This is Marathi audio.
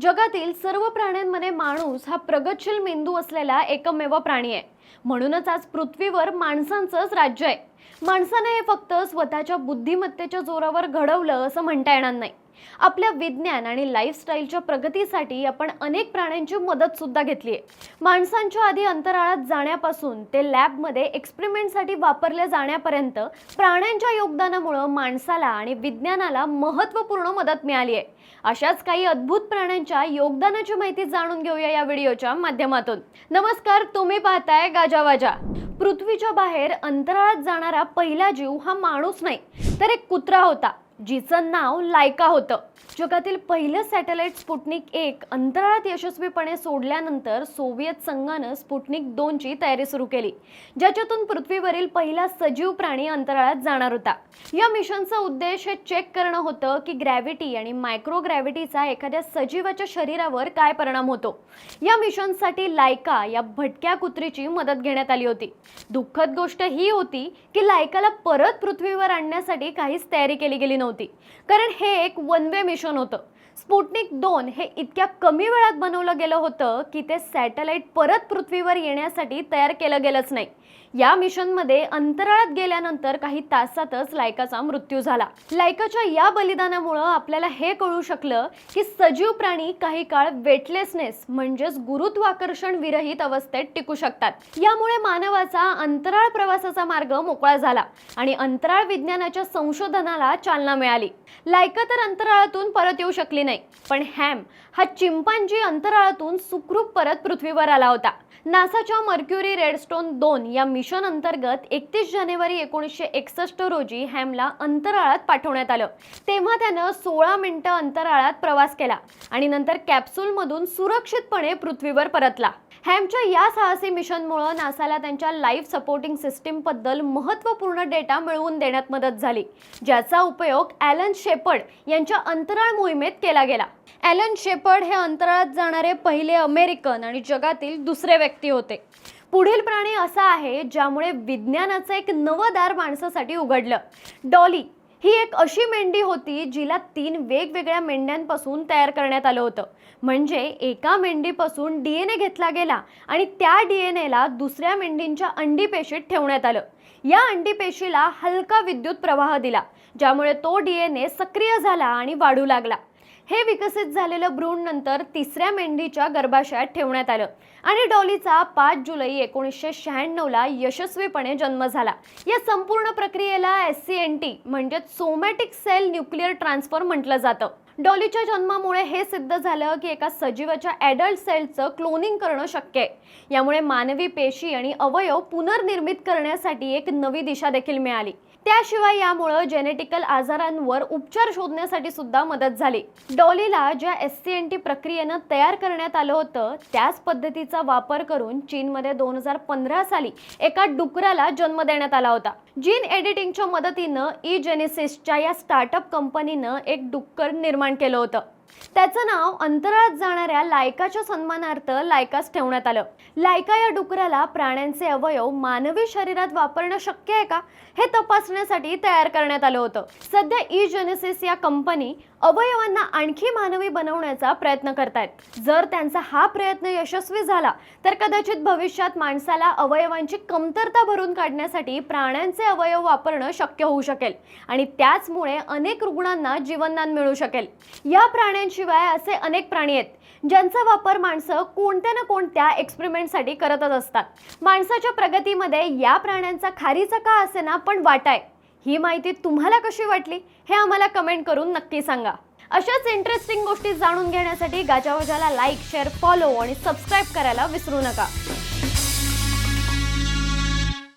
जगातील सर्व प्राण्यांमध्ये माणूस हा प्रगतशील मेंदू असलेला एकमेव प्राणी आहे. म्हणूनच आज पृथ्वीवर माणसांचंच राज्य आहे. माणसाने हे फक्त स्वतःच्या बुद्धिमत्तेच्या जोरावर घडवलं असं म्हणता येणार नाही. आपल्या विज्ञान आणि लाईफस्टाईलच्या प्रगतीसाठी आपण अनेक प्राण्यांची मदत सुद्धा घेतली आहे. माणसांच्या आधी अंतराळात जाण्यापासून ते लॅबमध्ये एक्सपेरिमेंटसाठी वापरल्या जाण्यापर्यंत प्राण्यांच्या योगदानामुळं माणसाला आणि विज्ञानाला महत्त्वपूर्ण मदत मिळाली आहे. अशाच काही अद्भुत प्राण्यांच्या योगदानाची माहिती जाणून घेऊया या व्हिडिओच्या माध्यमातून. नमस्कार तुम्ही पाहताय गाजावाजा. पृथ्वीच्या बाहेर अंतराळात जाणारा पहिला जीव हा माणूस नाही तर एक कुत्रा होता. जिचं नाव लायका होतं. जगातील पहिलं सॅटेलाइट स्पुटनिक एक अंतराळात यशस्वीपणे सोडल्यानंतर सोव्हिएत संघानं स्पुटनिक दोनची तयारी सुरू केली ज्याच्यातून पृथ्वीवरील पहिला सजीव प्राणी अंतराळात जाणार होता. या मिशनचा उद्देश हे चेक करणं होतं की ग्रॅव्हिटी आणि मायक्रो ग्रॅव्हिटीचा एखाद्या सजीवाच्या शरीरावर काय परिणाम होतो. या मिशनसाठी लायका या भटक्या कुत्रीची मदत घेण्यात आली होती. दुःखद गोष्ट ही होती की लायकाला परत पृथ्वीवर आणण्यासाठी काहीच तयारी केली गेली नव्हती. कारण हे एक वन वे मिशन होतं. स्पुटनिक दोन हे इतक्या कमी वेळात बनवलं गेलं होतं की ते सॅटेलाइट परत पृथ्वीवर येण्यासाठी तयार केलं गेलंच नाही. या मिशनमध्ये अंतराळात गेल्यानंतर काही तासातच लायकाचा मृत्यू झाला. लायकाच्या या बलिदानामुळं आपल्याला हे कळू शकलं की सजीव प्राणी काही काळ वेटलेसनेस म्हणजेच गुरुत्वाकर्षण विरहित अवस्थेत टिकू शकतात. यामुळे मानवाचा अंतराळ प्रवासाचा मार्ग मोकळा झाला आणि अंतराळ विज्ञानाच्या संशोधनाला चालना मिळाली. लायका तर अंतराळातून परत येऊ शकली नाही पण हॅम हा चिंपांजी अंतराळातून सुखरूप परत पृथ्वीवर आला होता. नासाच्या मर्क्युरी रेडस्टोन दोन या मिशन अंतर्गत एकतीस जानेवारी एकोणीसशे एकसष्ट रोजी हॅमला अंतराळात पाठवण्यात आलं. तेव्हा त्यानं सोळा मिनिटं अंतराळात प्रवास केला आणि नंतर कॅप्सूलमधून सुरक्षितपणे पृथ्वीवर परतला. हॅमच्या या साहसी मिशनमुळं नासाला त्यांच्या लाईफ सपोर्टिंग सिस्टीमबद्दल महत्त्वपूर्ण डेटा मिळवून देण्यात मदत झाली ज्याचा उपयोग ॲलन शेपर्ड यांच्या अंतराळ मोहिमेत केला गेला. ॲलन शेपर्ड हे अंतराळात जाणारे पहिले अमेरिकन आणि जगातील दुसरे व्यक्ती होते. पुढील प्राणी असा आहे ज्यामुळे विज्ञानाचं एक नवं दार माणसासाठी उघडलं. डॉली ही एक अशी मेंढी होती जिला तीन वेगवेगळ्या मेंढ्यांपासून तयार करण्यात आलं होतं. म्हणजे एका मेंढीपासून डी एन ए घेतला गेला आणि त्या डी एन एला दुसऱ्या मेंढींच्या अंडीपेशीत ठेवण्यात आलं. या अंडीपेशीला हलका विद्युत प्रवाह दिला ज्यामुळे तो डी एन ए सक्रिय झाला आणि वाढू लागला. हे विकसित झालेलं भ्रूण नंतर तिसऱ्या मेंढीच्या गर्भाशयात ठेवण्यात आलं. आणि डॉलीचा पाच जुलै एकोणीसशे शहाण्णवला यशस्वीपणे जन्म झाला. या संपूर्ण प्रक्रियेला एस सी एन टी म्हणजेच सोमॅटिक सेल न्यूक्लिअर ट्रान्सफर म्हटलं जातं. डॉलीच्या जन्मामुळे हे सिद्ध झालं की एका सजीवाच्या ॲडल्ट सेलचं क्लोनिंग करणं शक्य आहे. यामुळे मानवी पेशी आणि अवयव पुनर्निर्मित करण्यासाठी एक नवी दिशा देखील मिळाली. त्याशिवाय यामुळं जेनेटिकल आजारांवर उपचार शोधण्यासाठी सुद्धा मदत झाली. डॉलीला ज्या एस सी एन टी प्रक्रियेनं तयार करण्यात आलं होतं त्याच पद्धतीचा वापर करून चीनमध्ये दोन हजार पंधरा साली एका डुकराला जन्म देण्यात आला होता. जीन एडिटिंगच्या मदतीनं ई जेनेसिसच्या या स्टार्टअप कंपनीनं एक डुक्कर निर्माण केलं होतं. त्याचं नाव अंतराळात जाणाऱ्या लायकाच्या सन्मानार्थ लायकास ठेवण्यात आलं. लायका या डुकराला प्राण्यांचे अवयव मानवी शरीरात वापरणं शक्य आहे का? हे तपासण्यासाठी तयार करण्यात आलं होतं. सध्या ई जेनेसिस या कंपनी अवयवांना आणखी मानवी बनवण्याचा प्रयत्न करतायत. जर त्यांचा हा प्रयत्न यशस्वी झाला तर कदाचित भविष्यात माणसाला अवयवांची कमतरता भरून काढण्यासाठी प्राण्यांचे अवयव वापरणं शक्य होऊ शकेल आणि त्याचमुळे अनेक रुग्णांना जीवनदान मिळू शकेल. या प्राण्यांशिवाय असे अनेक प्राणी आहेत ज्यांचा वापर माणसं कोणत्या ना कोणत्या एक्सपेरिमेंटसाठी करतच असतात. माणसाच्या प्रगतीमध्ये या प्राण्यांचा खारीचा का असे ना पण वाटा आहे ही माहिती तुम्हाला कशी वाटली हे आम्हाला कमेंट करून नक्की सांगा. अशाच इंटरेस्टिंग गोष्टी जाणून घेण्यासाठी गाजावाजाला लाईक शेअर फॉलो आणि सबस्क्राईब करायला विसरू नका.